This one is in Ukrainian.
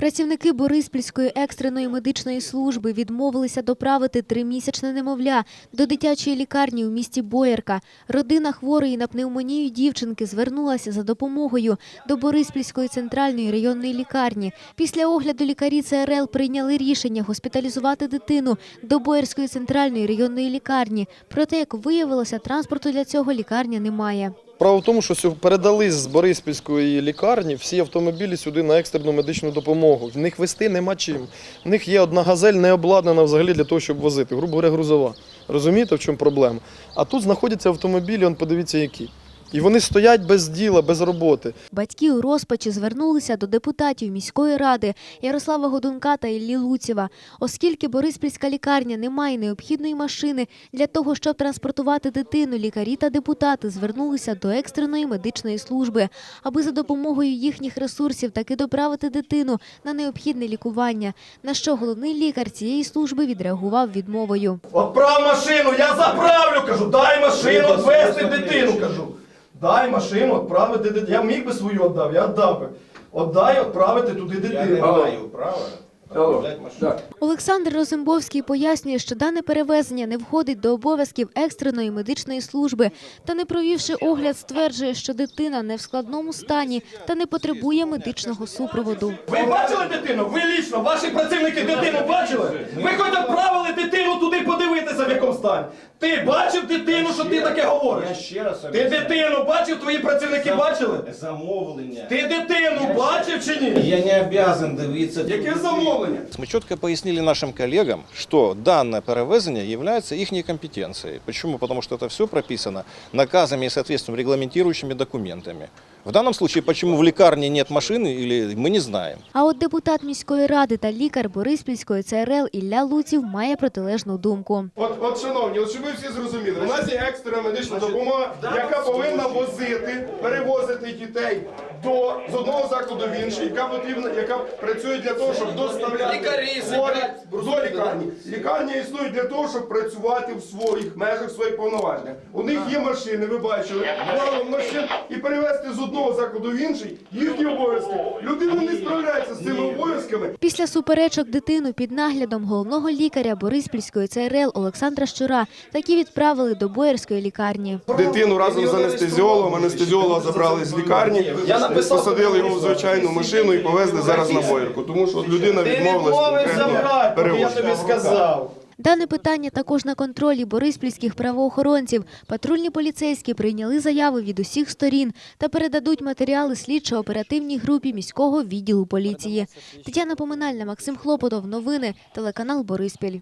Працівники Бориспільської екстреної медичної служби відмовилися доправити тримісячне немовля до дитячої лікарні у місті Боярка. Родина хворої на пневмонію дівчинки звернулася за допомогою до Бориспільської центральної районної лікарні. Після огляду лікарі ЦРЛ прийняли рішення госпіталізувати дитину до Боярської центральної районної лікарні. Проте, як виявилося, транспорту для цього лікарня немає. Справа в тому, що передали з Бориспільської лікарні всі автомобілі сюди на екстрену медичну допомогу. В них вести нема чим. В них є одна газель не обладнана взагалі для того, щоб возити. Грубо говоря, грузова. Розумієте, в чому проблема? А тут знаходяться автомобілі, он подивіться які. І вони стоять без діла, без роботи. Батьки у розпачі звернулися до депутатів міської ради Ярослава Годунка та Іллі Луцєва. Оскільки Бориспільська лікарня не має необхідної машини для того, щоб транспортувати дитину, лікарі та депутати звернулися до екстреної медичної служби, аби за допомогою їхніх ресурсів таки доправити дитину на необхідне лікування. На що головний лікар цієї служби відреагував відмовою. Отправ машину, я заправлю, кажу, дай машину відвезти дитину. Дай машину відправити дитину. Я міг би свою віддав, я віддав би. Отдай відправити туди Я не дитину. маю права відправляти машину. Олександр Розимбовський пояснює, що дане перевезення не входить до обов'язків екстреної медичної служби та, не провівши огляд, стверджує, що дитина не в складному стані та не потребує медичного супроводу. Ви бачили дитину? Ви лічно, ваші працівники дитину бачили? Ви хоч стані. Ти бачив дитину, що ти таке Я говориш? ще раз Ти об'ясняю. дитину бачив, твої працівники бачили? Замовлення. Ти дитину бачив чи ні? Я не обязан дивитися. Яке замовлення? Мы четко пояснили нашим коллегам, что данное перевезение является их компетенцией. Почему? Потому что это все прописано наказами и соответственно регламентирующими документами. В данном случае, почему в лекарне нет машины, или мы не знаем. А от депутат міської ради та лікар Бориспільської ЦРЛ Ілля Луців має протилежну думку. От, от, шановні, от щоб ви всі зрозуміли, у нас є екстрена медична допомога, яка повинна возити, перевозити дітей до з одного закладу в інший, яка потрібна, яка працює для того, щоб доставляти хворих до лікарні. Лікарня існує для того, щоб працювати в своїх межах, в своїх повноваженнях. У них є машини, ви бачили, машин і перевезти з одного закладу в інший їхні обов'язки. Людина не справляється з цими обов'язками. Після суперечок дитину під наглядом головного лікаря Бориспільської ЦРЛ Олександра Щура таки відправили до Боярської лікарні. Дитину разом з анестезіологом, анестезіолога забрали з лікарні, посадили його в звичайну машину і повезли зараз на боярку, тому що людина відмовилась конкретно бо я тобі сказав. Дане питання також на контролі бориспільських правоохоронців. Патрульні поліцейські прийняли заяви від усіх сторін та передадуть матеріали слідчо-оперативній групі міського відділу поліції. Тетяна Поминальна, Максим Хлопотов. Новини. Телеканал Бориспіль.